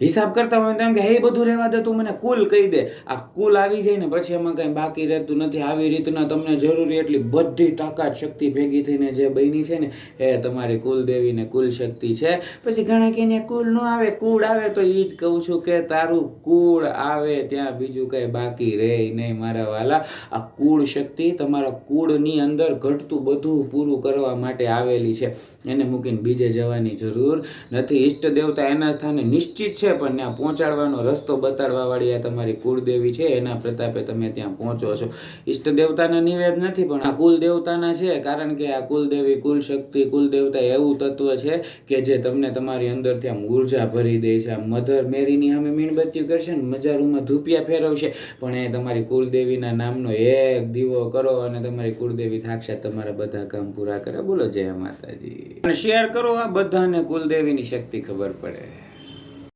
હિસાબ કરતા હોય તો એમ કે, હે બધું રહેવા દે, તું મને કુલ કહી દે. આ કુલ આવી જાય ને, પછી એમાં કંઈ બાકી રહેતું નથી. આવી રીતના તમને જરૂરી એટલી બધી તાકાત, શક્તિ ભેગી થઈને જે બની છે ને, એ તમારી કુલદેવી ને કુલ શક્તિ છે. પછી ઘણા કહીને કુલ ન આવે, કુળ આવે, તો એ જ કહું છું કે તારું કુળ આવે, ત્યાં બીજું કંઈ બાકી રહે નહીં મારા વાલા. આ કુળ શક્તિ તમારા કુળની અંદર ઘટતું બધું પૂરું કરવા માટે આવેલી છે. એને મૂકીને બીજે જવાની જરૂર નથી. ઈષ્ટ દેવતા એના સ્થાને નિશ્ચિત છે. પણ ત્યાં પહોંચાડવાનો રસ્તો બતાડવાવાળી આ તમારી કુળદેવી છે, એના પ્રતાપે તમે ત્યાં પહોંચો છો. ઈષ્ટ દેવતાના નિવેદ નથી, પણ આ કુલ દેવતાના છે, કારણ કે આ કુલદેવી કુલ શક્તિ કુલ દેવતા એવું તત્વ છે કે જે તમને તમારી અંદરથી આમ ઊર્જા ભરી દે છે. આ મધર મેરીની અમે મીણબત્તી કરશે ને મજારૂમાં ધૂપિયા ફેરવશે. પણ એ તમારી કુલદેવીના નામનો એક દીવો કરો અને તમારી કુળદેવી સાક્ષાત તમારા બધા કામ પૂરા કરે. બોલો, જય માતાજી. શેર કરો આ બધાને, કુલદેવીની શક્તિ ખબર પડે.